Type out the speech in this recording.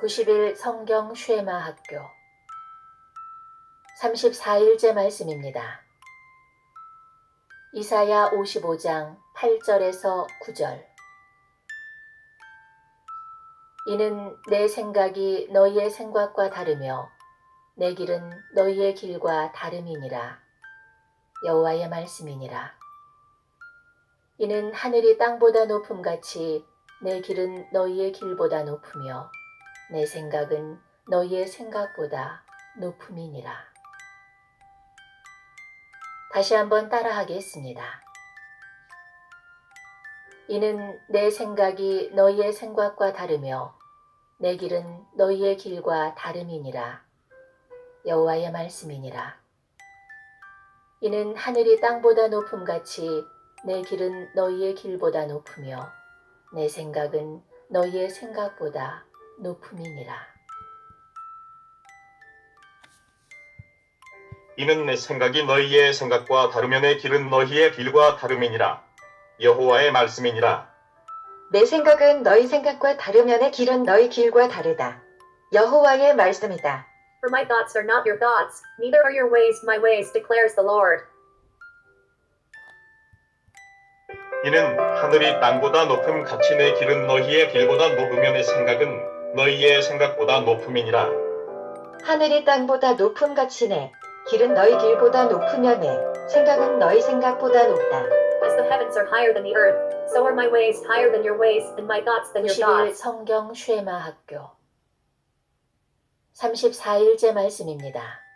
90일 성경 쉐마 학교. 34일째 말씀입니다. 이사야 55장 8절에서 9절. 이는 내 생각이 너희의 생각과 다르며 내 길은 너희의 길과 다름이니라. 여호와의 말씀이니라. 이는 하늘이 땅보다 높음같이 내 길은 너희의 길보다 높으며 내 생각은 너희의 생각보다 높음이니라. 다시 한번 따라하겠습니다. 이는 내 생각이 너희의 생각과 다르며 내 길은 너희의 길과 다름이니라. 여호와의 말씀이니라. 이는 하늘이 땅보다 높음같이 내 길은 너희의 길보다 높으며 내 생각은 너희의 생각보다 높음이니라. 이는 내 생각이 너희의 생각과 다르며 내 길은 너희의 길과 다름이니라. 여호와의 말씀이니라. 내 생각은 너희 생각과 다르면 내 길은 너희 길과 다르다. 여호와의 말씀이다. For my thoughts are not your thoughts, neither are your ways my ways, declares the Lord. 이는 하늘이 땅보다 높음 같이 내 길은 너희의 길보다 높으며 내 생각은 너희의 생각보다 높음이니라. 하늘이 땅보다 높음 같이 내 길은 너희 길보다 높으면 내 생각은 너희 생각보다 높다. As the heavens are higher than the earth, so are my ways higher than your ways, and my thoughts than your 90일 thoughts. 성경 쉐마 학교 34일째 말씀입니다.